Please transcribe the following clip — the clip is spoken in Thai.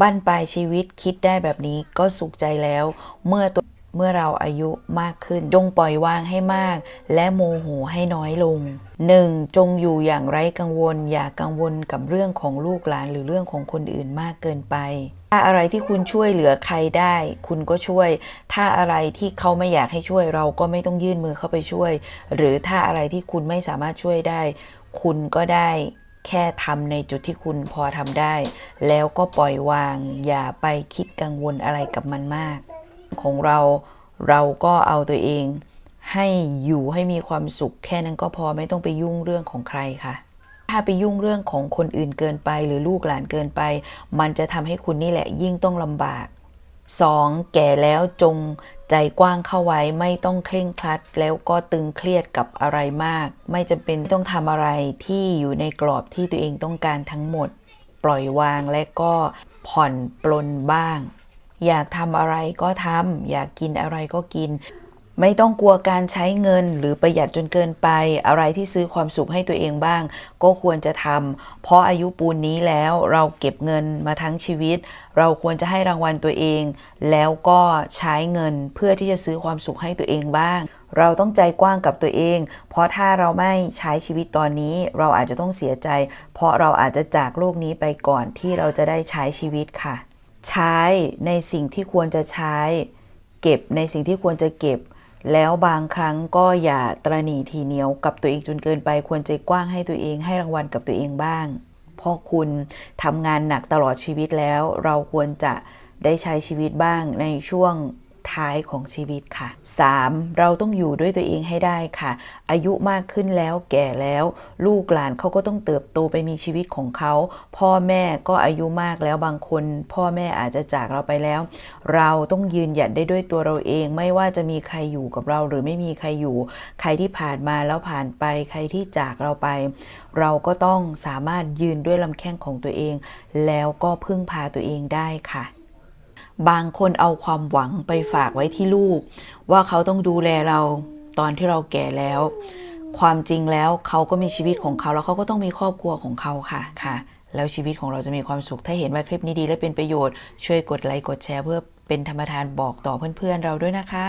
บั้นปลายชีวิตคิดได้แบบนี้ก็สุขใจแล้ว เมื่อตัวเมื่อเราอายุมากขึ้น จงปล่อยวางให้มาก และโมโหให้น้อยลง 1. จงอยู่อย่างไร้กังวล อย่ากังวลกับเรื่องของลูกหลานหรือเรื่องของคนอื่นมากเกินไป ถ้าอะไรที่คุณช่วยเหลือใครได้ คุณก็ช่วย ถ้าอะไรที่เขาไม่อยากให้ช่วยเราก็ไม่ต้องยื่นมือเข้าไปช่วย หรือถ้าอะไรที่คุณไม่สามารถช่วยได้ คุณก็ได้ แค่ทำในจุดที่คุณพอทำได้ แล้วก็ปล่อยวาง อย่าไปคิดกังวลอะไรกับมันมาก ของเราเราก็เอาตัวเอง ให้อยู่ให้มีความสุข แค่นั้นก็พอไม่ต้องไปยุ่งเรื่องของใครค่ะ ถ้าไปยุ่งเรื่องของคนอื่นเกินไป หรือลูกหลานเกินไป มันจะทำให้คุณนี่แหละยิ่งต้องลำบาก 2. แก่แล้วจงใจกว้างเข้าไว้ไม่ต้องเคร่งครัด แล้วก็ตึงเครียดกับอะไรมาก ไม่จำเป็นต้องทำอะไรที่อยู่ในกรอบที่ตัวเองต้องการทั้งหมด ปล่อยวางและก็ผ่อนปลนบ้าง อยากทำอะไรก็ทำอยากกินอะไรก็กิน ไม่ต้องกลัวการใช้เงินหรือประหยัดจนเกินไป อะไรที่ซื้อความสุขให้ตัวเองบ้าง ก็ควรจะทำเพราะอายุปูนนี้แล้วเราเก็บเงินมาทั้งชีวิต เราควรจะให้รางวัลตัวเอง แล้วก็ใช้เงินเพื่อที่จะซื้อความสุขให้ตัวเองบ้าง เราต้องใจกว้างกับตัวเอง เพราะถ้าเราไม่ใช้ชีวิตตอนนี้ เราอาจจะต้องเสียใจ เพราะเราอาจจะจากโลกนี้ไปก่อนที่เราจะได้ใช้ชีวิตค่ะ ใช้ในสิ่งที่ควรจะใช้ เก็บในสิ่งที่ควรจะเก็บ แล้วบางครั้งก็อย่าตระหนีทีเหนียวกับตัวเองจนเกินไป ควรใจกว้างให้ตัวเองให้รางวัลกับตัวเองบ้างเพราะคุณทำงานหนักตลอดชีวิตแล้ว เราควรจะได้ใช้ชีวิตบ้างในช่วง ท้ายของชีวิตค่ะ 3. เราต้องอยู่ด้วยตัวเองให้ได้ค่ะ อายุมากขึ้นแล้วแก่แล้ว ลูกหลานเขาก็ต้องเติบโตไปมีชีวิตของเขา พ่อแม่ก็อายุมากแล้วบางคน พ่อแม่อาจจะจากเราไปแล้ว เราต้องยืนหยัดได้ด้วยตัวเราเอง ไม่ว่าจะมีใครอยู่กับเราหรือไม่มีใครอยู่ ใครที่ผ่านมาแล้วผ่านไป ใครที่จากเราไป เราก็ต้องสามารถยืนด้วยลำแข้งของตัวเอง แล้วก็พึ่งพาตัวเองได้ค่ะ บางคนเอาความหวังไปฝากไว้ที่ลูก ว่าเขาต้องดูแลเราตอนที่เราแก่แล้ว ความจริงแล้วเขาก็มีชีวิตของเขาแล้วเขาก็ต้องมีครอบครัวของเขาค่ะค่ะ แล้วชีวิตของเราจะมีความสุข ถ้าเห็นว่าคลิปนี้ดีและเป็นประโยชน์ช่วยกดไลค์กดแชร์เพื่อเป็นธรรมทานบอกต่อเพื่อนๆเราด้วยนะคะ